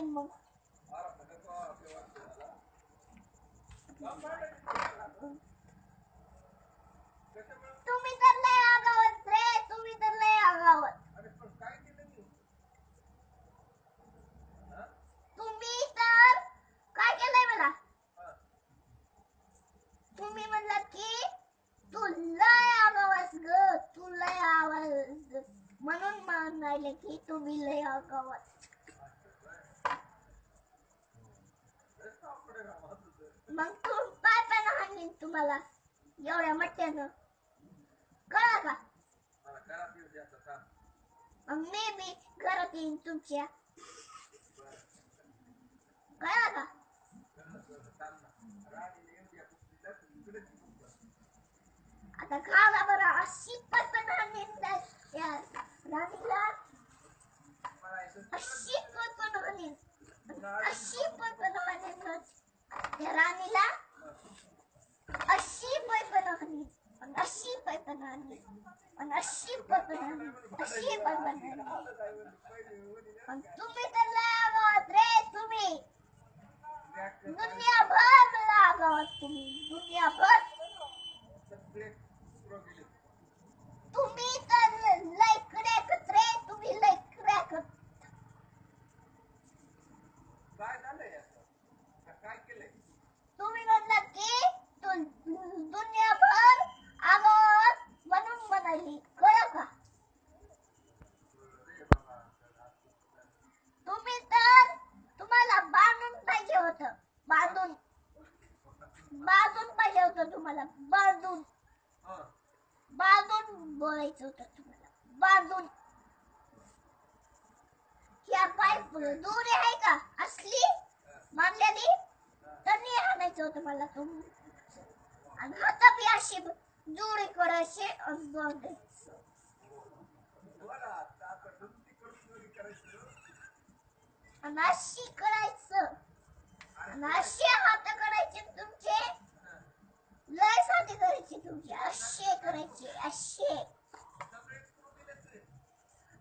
हाणीन मग. तुम्ही तर लय आगावत रे तुम्ही तर लय आगावत. तुम्ही तर काय केलंय मला? तुम्ही म्हणलात की तू लय आगावस ग तू लय आवाज म्हणून म्हणाले की तुम्ही लय आगावत. मग तू काय पण हाणीन तुम्हाला. एवढ्या मट्ट्यानं कळा का? मग मी बी घरात येईन तुमच्या. कळा का? आता खावा बरं अशी पण हाणीन त्या- राणीला. अशी पण हाणीन अशी पण हाणीन राणीला अशी पण हाणीन पण अशी पण हाणीन पण अशी पण हाणीन अशी पण हाणीन पण तुम्ही तर लागत रे तुम्ही. दुनियाभर लय तुम्ही. दुनियाभर तुम्ही तर लय क्रॅकत रे तुम्ही लय क्रॅकत तुम्ही म्हणलात की तू दुनियाभर आगावात म्हणून म्हणाली कळलं का तुम्ही तर तुम्हाला बांधून पाहिजे होतं बांधून बांधून पाहिजे होतं तुम्हाला बांधून बांधून बोलायचं होतं तुम्हाला. बांधून. या पाईप दोरी आहे का? असली? मानलेली त्यांनी आणायचं होतं मला तुम्ही आणि हाता बी अशी जोडी करायची आणि बांधायचं. आणि अशी करायचं. आणि अशी हात करायचे तुमचे. लय साधे करायचे तुमचे असे करायचे असे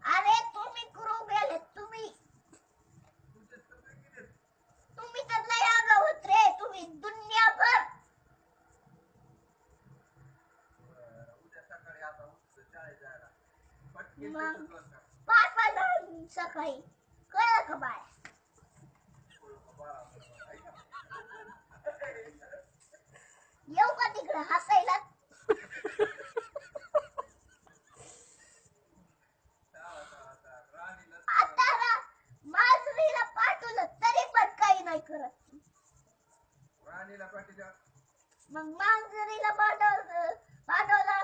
अरे तुम्ही करू गेले तुम्ही तुम्ही तर लय आगावत रे तुम्ही दुनियाभर मग पाच वाजता सकाळी कळलं का बाय येऊ का तिकडं हसायला. आता माजुरीला पाठवलं तरी पण काही नाही करत. मग मांजरीला पाठवलं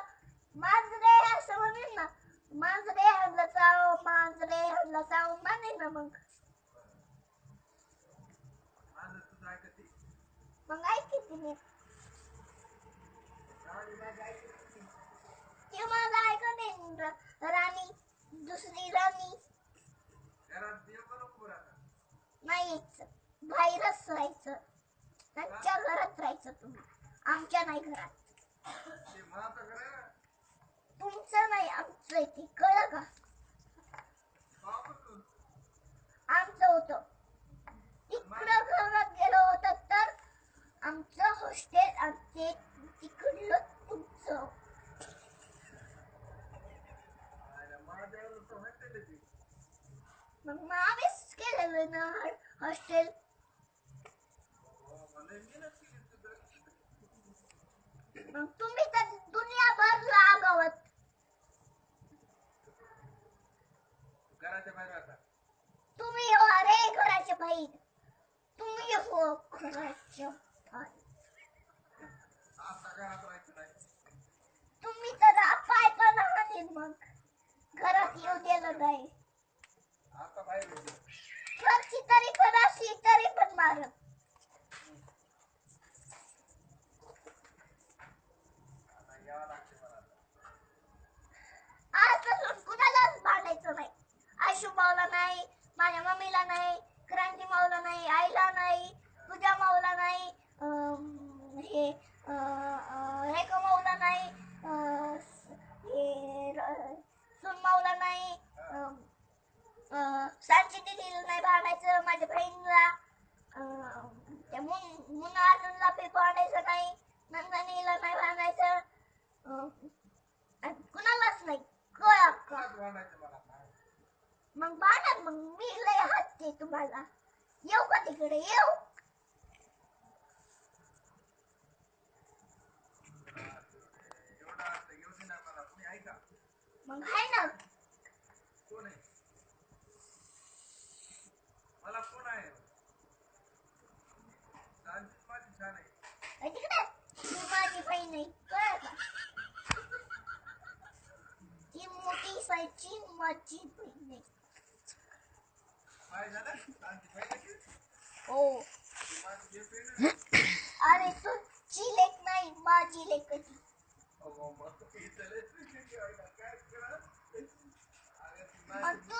मांजरे असं म्हणेन ना मांजरे हल्लं चाव मांजरे हल्लं चाव म्हणे ना मग मग ऐकते तिने ते मला ऐका नाही र- राणी दुसरी राणी यायचं. बाहेरच राहायचं. त्यांच्या घरात राहायचं तुम्ही. आमच्या नाही घरात. तुमचं नाही आमचं आहे ते. कळलं का? आमचं होतं तिकडं घरात गेलो होतं तर आमचं हॉस्टेल आमचे तिकडलं तुमचं मग मग आम्हीच केलेलं ना हॉस्टेल मग तुम्ही तर दुनियाभर लागावत तुम्ही हो अरे घराच्या बाहेर तुम्ही हो घराच्या तुम्ही तर पाय पण हाणीन मग. घरात येऊ दिलं नाही मग बाळात मग मी लय हसते तुम्हाला येऊ का तिकडे येऊ मग आहे ना मला कोण आहे तिकडे तू माझी बहीण आहे कळ ती मोठी सायची माझी बहीण ओ। अरे तू ची लेख नाही माझी लेखची मग तू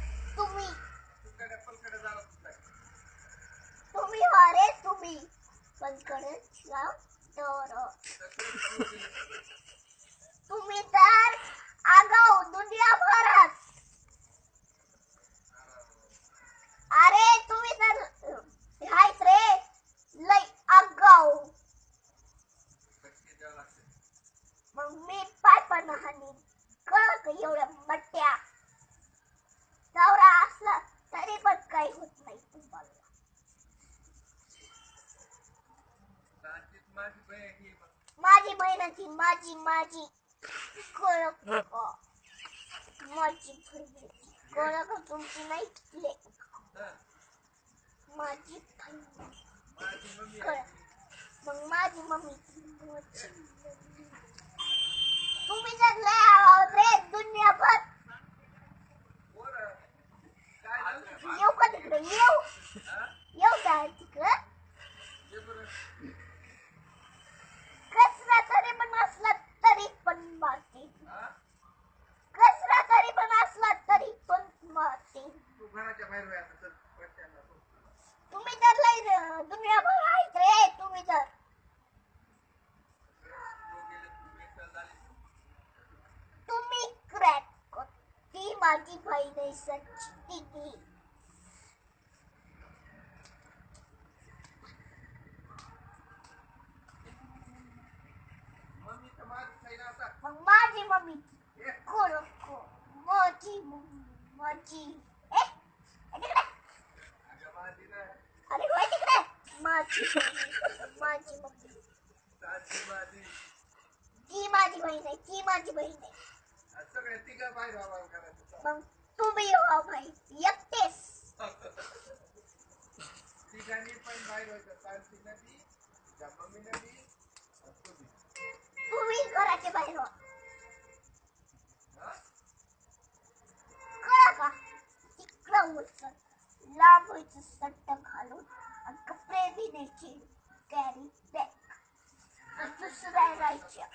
मी बंद करत जाऊ दोर. तुम्ही तर आगाऊ दुनियाभरात Magi bai na ti magi magi koro ko magi pai koro ko tum ti nai le magi pai magi mami magi mami तुम्ही तर लय दुनिया बघायचं रे तुम्ही तर. तुम्ही क्रॅक ती माझी बहिणी सच्ची दिदी. मग माझी मम्मी. कोण कोण माझी मम्मी माझी. माझी माझी ती माझी बहीण आहे ती माझी बहीण आहे मग तुम्ही व्हा भाई एकटेच तुम्ही घराच्या बाहेर व्हा कळा का? तिकडं होत लांब व्हायचं सट्ट घालून. Getting, getting back. Süsleyeceğim.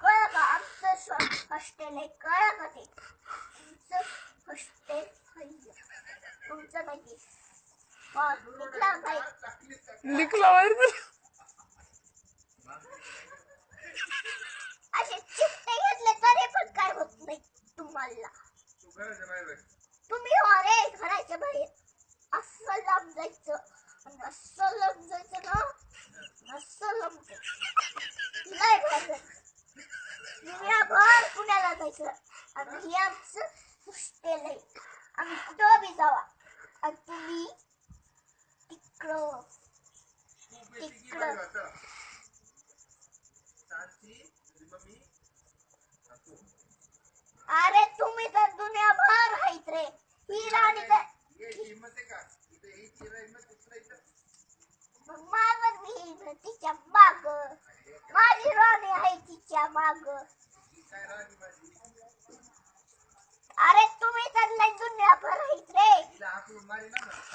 Koyama attı şu hastane koyama değil. Sus hastane hayır. Bunda da değil. Bak, nikla hayır. Nikla hayır. भिजावा अगदी तिकडं तिकडं अरे तुम्ही तर दुनियाभर आहेत रे. ही राणी तर माझं मी तिच्या माग. माझी राणी आहे तिच्या माग. 말이나는